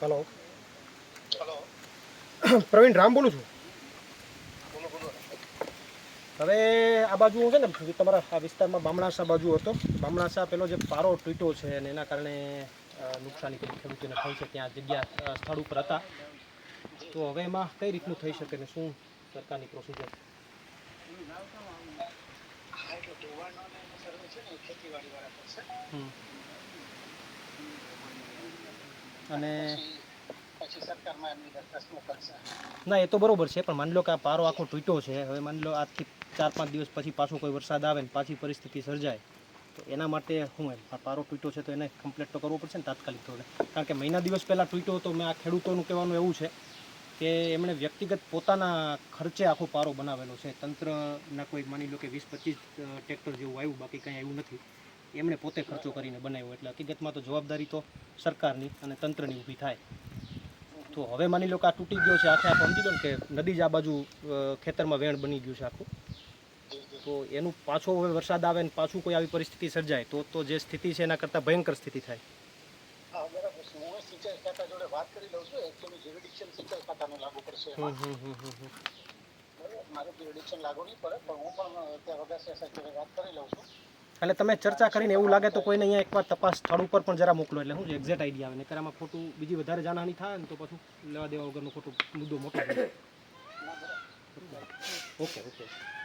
Hello Pravin Ram બોલું છું. હવે આ બાજુ હું છે ને તમારા આ વિસ્તારમાં બામણાસા બાજુ હતો. બામણાસા પેલો જે પારો તૂટ્યો છે અને એના કારણે નુકસાની ખેડૂતોને થઈ છે. ત્યાં જગ્યા સ્થળ ઉપર હતા. તો હવે એમાં કઈ રીતનું થઈ શકે ને શું સરકારની પ્રોસિજર ખેતીવાડી વાળા કરશે. અને ના એ તો બરોબર છે પણ માની લો કે આ પારો આખો તૂટ્યો છે હવે માની લો આજથી ચાર પાંચ દિવસ પછી પાછો કોઈ વરસાદ આવે ને પાછી પરિસ્થિતિ સર્જાય તો એના માટે શું એમ? આ પારો તૂટ્યો છે તો એને કમ્પ્લેટ તો કરવો પડશે ને તાત્કાલિક ધોરણે. કારણ કે મહિના દિવસ પહેલાં તૂટ્યો તો મેં આ ખેડૂતોનું કહેવાનું એવું છે કે એમણે વ્યક્તિગત પોતાના ખર્ચે આખો પારો બનાવેલો છે. તંત્રના કોઈ માની લો કે વીસ પચીસ ટ્રેક્ટર જેવું આવ્યું બાકી કંઈ આવ્યું નથી. એમણે પોતે ખર્ચો કરીને બનાવ્યો. એટલે હકીકતમાં તો જવાબદારી તો સરકારની અને તંત્રની ઊભી થાય. તો હવે માની લો કે આ તૂટી ગયો છે આખે આખો સમજી લો કે નદી જ આ બાજુ ખેતરમાં વેણ બની ગયું છે આખું. તો એનું પાછો હવે વરસાદ આવે ને પાછું કોઈ આવી પરિસ્થિતિ સર્જાય તો તો જે સ્થિતિ છે એના કરતાં ભયંકર સ્થિતિ થાય. વાત કરી લઉં છું. એકચ્યુઅલી જ્યુરિડિક્શન સિંચાઈ ખાતાને લાગુ પડશે. મારું જ્યુરિડિક્શન નહીં પડે પણ હું પણ ત્યાં વાત કરી લઉં છું. એટલે તમે ચર્ચા કરીને એવું લાગે તો કોઈને અહીંયા એકવાર તપાસ સ્થળ ઉપર પણ જરા મોકલો. એટલે શું છે એક્ઝેક્ટ આઈડિયા આવે. નકર આમાં ખોટું બીજી વધારે જાનહાની થાય ને તો પાછું લેવા દેવા વગરનો ખોટું મુદ્દો મોટો ઓકે ઓકે